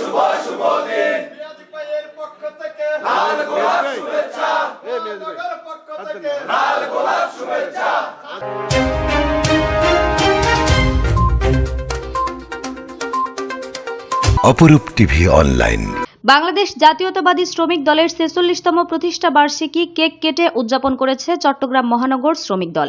শুভ শুভ দিন মিয়াজি ভাইয়ের পক্ষ থেকে লাল গোলাপ শুভেচ্ছা। মহানগর পক্ষ থেকে লাল গোলাপ শুভেচ্ছা। অপরূপ টিভি অনলাইন। বাংলাদেশ জাতীয়তাবাদী শ্রমিক দলের ছেচল্লিশতম প্রতিষ্ঠা বার্ষিকী কেক কেটে উদযাপন করেছে চট্টগ্রাম মহানগর শ্রমিক দল।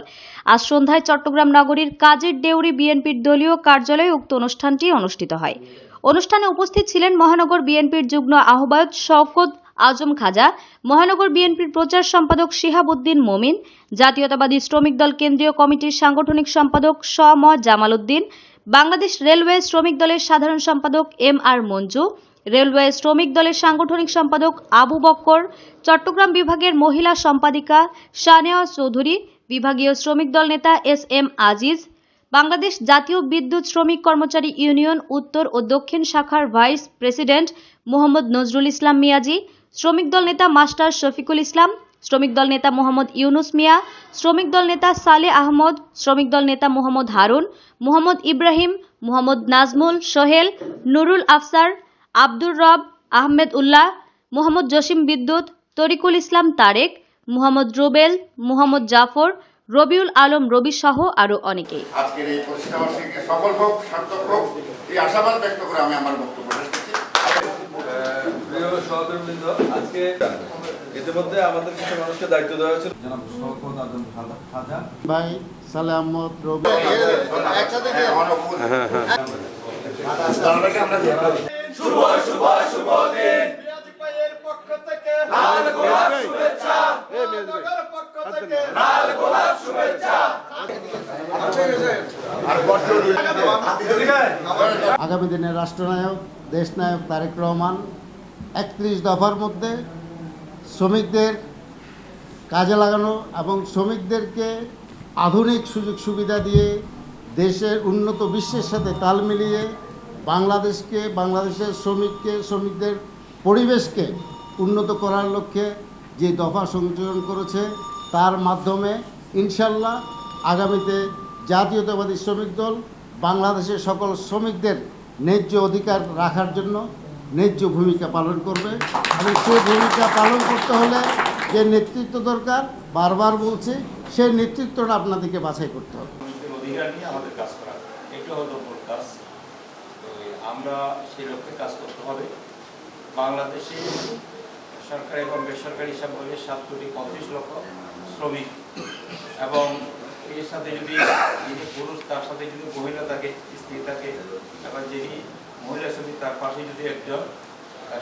আজ সন্ধ্যায় চট্টগ্রাম নগরীর কাজের ডেউরি বিএনপির দলীয় কার্যালয়ে উক্ত অনুষ্ঠানটি অনুষ্ঠিত হয়। অনুষ্ঠানে উপস্থিত ছিলেন মহানগর বিএনপির যুগ্ম আহ্বায়ক শওকত আজম খাজা, মহানগর বিএনপির প্রচার সম্পাদক শিহাবুদ্দিন মমিন, জাতীয়তাবাদী শ্রমিক দল কেন্দ্রীয় কমিটির সাংগঠনিক সম্পাদক স ম জামাল উদ্দিন বাংলাদেশ রেলওয়ে শ্রমিক দলের সাধারণ সম্পাদক এম আর মঞ্জু, রেলওয়ে শ্রমিক দলের সাংগঠনিক সম্পাদক আবু বক্কর, চট্টগ্রাম বিভাগের মহিলা সম্পাদিকা সানেয়া চৌধুরী, বিভাগীয় শ্রমিক দল নেতা এস এম আজিজ বাংলাদেশ জাতীয় বিদ্যুৎ শ্রমিক কর্মচারী ইউনিয়ন উত্তর ও দক্ষিণ শাখার ভাইস প্রেসিডেন্ট মোহাম্মদ নজরুল ইসলাম মিয়াজি, শ্রমিক দল নেতা মাস্টার শফিকুল ইসলাম, শ্রমিক দল নেতা মোহাম্মদ ইউনুস মিয়া, শ্রমিক দল নেতা সালে আহমদ, শ্রমিক দল নেতা মোহাম্মদ হারুন, মোহাম্মদ ইব্রাহিম, মোহাম্মদ নাজমুল, সোহেল, নুরুল আফসার, আব্দুর রব, আহমেদ উল্লাহ, মোহাম্মদ জসিম বিদ্যুৎ, তরিকুল ইসলাম তারেক, মোহাম্মদ রুবেল, মোহাম্মদ জাফর রবিউল আলম রবি সহ আরও অনেকে আজকের এই সফল হোক সার্থক হোক এই আশাবাদ ব্যক্ত করে আমি আমার বক্তব্য প্রিয় সহকর্মীবৃন্দ আজকে ইতিমধ্যে আমাদের কিছু মানুষকে দায়িত্ব দেওয়া হয়েছিল জনাব শওকত আজম খাজা- খাজা ভাই সালে রবি একসাথে অনুকূল শুভ শুভ শুভ দিন মিয়াজি ভাইয়ের পক্ষ থেকে লাল গোলাপ শুভেচ্ছা মহানগর পক্ষ থেকে লাল গোলাপ শুভেচ্ছা আগামী দিনের রাষ্ট্রনায়ক, দেশনায়ক তারেক রহমান একত্রিশ দফার মধ্যে শ্রমিকদের কাজে লাগানো এবং শ্রমিকদেরকে আধুনিক সুযোগ সুবিধা দিয়ে দেশের উন্নত বিশ্বের সাথে তাল মিলিয়ে বাংলাদেশকে, বাংলাদেশের শ্রমিককে, শ্রমিকদের পরিবেশকে উন্নত করার লক্ষ্যে যে দফা সংযোজন করেছে, তার মাধ্যমে ইনশাল্লাহ আগামীতে জাতীয়তাবাদী শ্রমিক দল বাংলাদেশের সকল শ্রমিকদের ন্যায্য অধিকার রাখার জন্য ন্যায্য ভূমিকা পালন করবে এবং সেই ভূমিকা পালন করতে হলে যে নেতৃত্ব দরকার, বারবার বলছি সেই নেতৃত্বটা আপনাদেরকে বাছাই করতে হবে। আমরা সেই লক্ষ্যে কাজ করতে হবে। বাংলাদেশে সরকারি এবং বেসরকারি হিসাব সাত কোটি পঁয়ত্রিশ লক্ষ শ্রমিক এবং এর সাথে যদি, যিনি পুরুষ, তার সাথে যদি মহিলা থাকে, স্ত্রী থাকে, আবার যিনি মহিলা শ্রমিক তার পাশে যদি একজন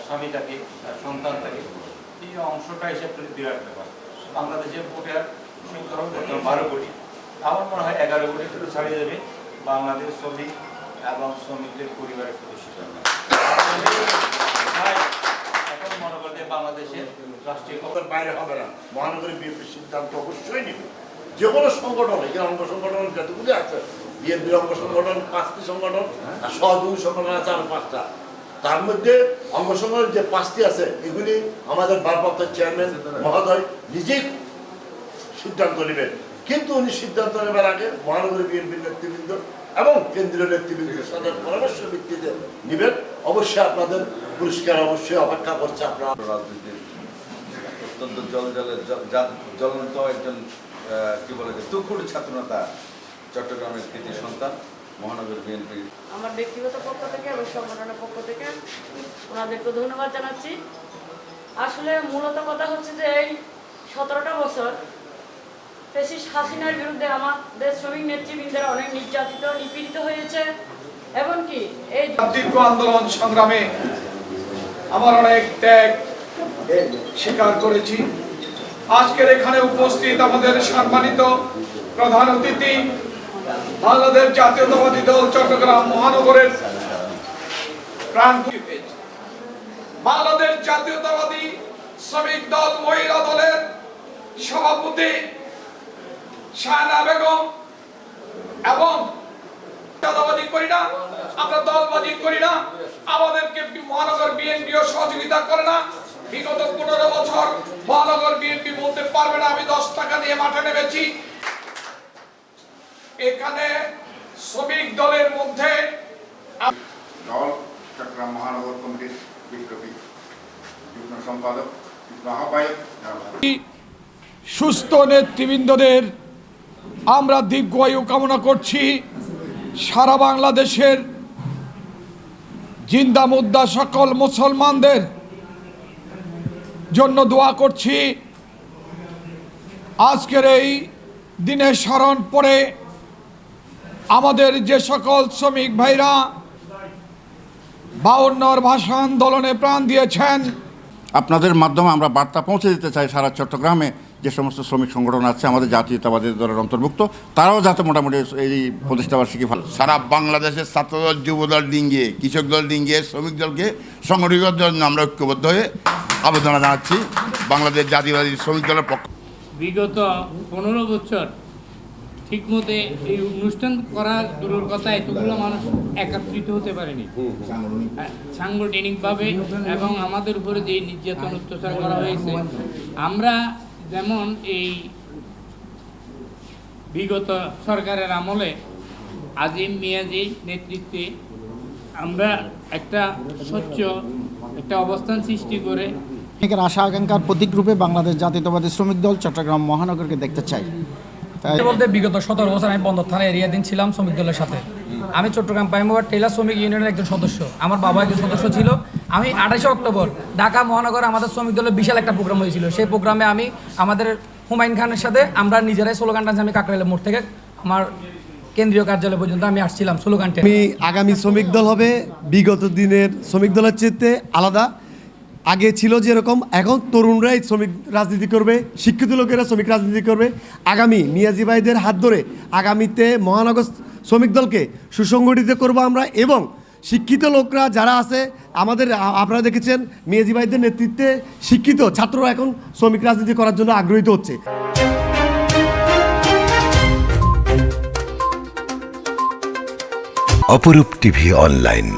স্বামী থাকে, তার সন্তান থাকে, এই অংশটা হিসাব করে বিরাট ব্যাপার বাংলাদেশের ভোটার সংখ্যা বারো কোটি। আমার মনে হয় এগারো কোটি একটু ছাড়িয়ে যাবে বাংলাদেশ শ্রমিক এবং শ্রমিকদের পরিবারের সদস্য এখন মনে করেন বাংলাদেশের রাষ্ট্রীয় বাইরে হবে না। মহানগরী বিএনপির সিদ্ধান্ত অবশ্যই নেবে। যে কোনো সংগঠন এখানে অঙ্গ সংগঠন যতগুলি আছে, বিএনপির অঙ্গ সংগঠন, পাঁচটি সংগঠন, আর সহযোগী সংগঠন আছে আরও পাঁচটা। তার মধ্যে অঙ্গ সংগঠন যে পাঁচটি আছে, এগুলি আমাদের ভারপ্রাপ্ত চেয়ারম্যান মহোদয় নিজেই সিদ্ধান্ত নেবেন। কিন্তু উনি সিদ্ধান্ত নেবার আগে মহানগরী বিএনপির নেতৃবৃন্দ এবং কেন্দ্রীয় নেতৃবৃন্দের সাথে পরামর্শ ভিত্তিতে নেবেন। অবশ্যই আপনাদের পুরস্কার অবশ্যই অপেক্ষা করছে আপনারা। রাজনীতির অত্যন্ত জল জলে জ্বলন্ত একজন কি বলে যে তুখুর ছাত্রনেতা চট্টগ্রামের কৃতি সন্তান মহানগর বিএনপির আমার ব্যক্তিগত পক্ষ থেকে এবং সংগঠনের পক্ষ থেকে ওনাদেরকে ধন্যবাদ জানাচ্ছি। আসলে মূলত কথা হচ্ছে যে এই সতেরোটা বছর ফেসিস হাসিনার বিরুদ্ধে আমাদের শ্রমিক নেতৃবৃন্দের অনেক নির্যাতিত নিপীড়িত হয়েছে। এমনকি এই দীর্ঘ আন্দোলন সংগ্রামে আমার অনেক ত্যাগ স্বীকার করেছি। আজকের এখানে উপস্থিত আমাদের সম্মানিত প্রধান অতিথি, বাংলাদেশ জাতীয়তাবাদী দল, চট্টগ্রাম মহানগরের বাংলাদেশ জাতীয়তাবাদী শ্রমিক দল, মহিলা দলের সভাপতি শাহানা বেগম এবং চাঁদাবাজি করি না আমরা দলবাজি করি না আমাদেরকে মহানগর বিএনপিও সহযোগিতা করে না। বিগত পনেরো বছর মহানগর বিএনপি বলতে পারবে না আমি দশ টাকা দিয়ে মাঠে নেমেছি। এখানে শ্রমিক দলের মধ্যে দল চট্টগ্রাম মহানগর কমিটির বিপ্লবী যুগ্ম সম্পাদক সুস্থ নেতৃবৃন্দদের আমরা দীর্ঘায়ু কামনা করছি। সারা বাংলাদেশের জিন্দা মুদ্রা সকল মুসলমানদের জন্য দোয়া করছি। আজকের এই দিনে স্মরণ পরে আমাদের যে সকল শ্রমিক ভাইরা বাউন্নর ভাষা আন্দোলনে প্রাণ দিয়েছেন আপনাদের মাধ্যমে আমরা বার্তা পৌঁছে দিতে চাই। সারা চট্টগ্রামে যে সমস্ত শ্রমিক সংগঠন আছে আমাদের জাতীয়তাবাদী দলের অন্তর্ভুক্ত তারাও যাতে মোটামুটি এই প্রতিষ্ঠাবার্ষিকী ভালো সারা বাংলাদেশের ছাত্রদল যুবদল ডিঙ্গিয়ে কৃষক দল ডিঙ্গিয়ে শ্রমিক দলকে সংগঠিত জন্য আমরা ঐক্যবদ্ধ হয়ে আবেদন জানাচ্ছি বাংলাদেশ জাতীয়বাদী শ্রমিক দলের পক্ষ বিগত পনেরো বছর ঠিকমতো এই অনুষ্ঠান করা দূরের কথা এতগুলো মানুষ একত্রিত হতে পারেনি। হ্যাঁ, সাংগঠনিকভাবে এবং আমাদের উপরে যে নির্যাতন অত্যাচার করা হয়েছে আমরা যেমন এই বিগত সরকারের আমলে আজিম মিয়াজির নেতৃত্বে আমরা একটা স্বচ্ছ একটা অবস্থান সৃষ্টি করে। শ্রমিকের আশা আকাঙ্ক্ষার প্রতীক রূপে বাংলাদেশ জাতীয়তাবাদী শ্রমিক দল চট্টগ্রাম মহানগরকে দেখতে চাই বলতে বিগত সতেরো বছর আমি বন্দর থানা এরিয়া দিন ছিলাম শ্রমিক দলের সাথে। আমি চট্টগ্রাম পাইমোবার টেলার শ্রমিক ইউনিয়নের একজন সদস্য। আমার বাবা একজন সদস্য ছিল। আমি আঠাশে অক্টোবর ঢাকা মহানগর আমাদের শ্রমিক দলের বিশাল একটা প্রোগ্রাম হয়েছিল। সেই প্রোগ্রামে আমি আমাদের হুমায়ুন খানের সাথে আমরা নিজেরাই স্লোগান টানছি আমি কাকরাইলের মোড় থেকে। আমার কেন্দ্রীয় কার্যালয় পর্যন্ত আমি আসছিলাম স্লোগানটা। আমি আগামী শ্রমিক দল হবে, বিগত দিনের শ্রমিক দলের চেয়ে আলাদা। আগে ছিল যেরকম, এখন তরুণরাই শ্রমিক রাজনীতি করবে, শিক্ষিত লোকেরা শ্রমিক রাজনীতি করবে। আগামী মিয়াজি ভাইদের হাত ধরে আগামীতে মহানগর শ্রমিক দলকে সুসংগঠিত করব আমরা এবং শিক্ষিত লোকরা যারা আছে, আমাদের আপনারা দেখেছেন মিয়াজি ভাইদের নেতৃত্বে শিক্ষিত ছাত্ররা এখন শ্রমিক রাজনীতি করার জন্য আগ্রহীত হচ্ছে। অপরূপ টিভি অনলাইন।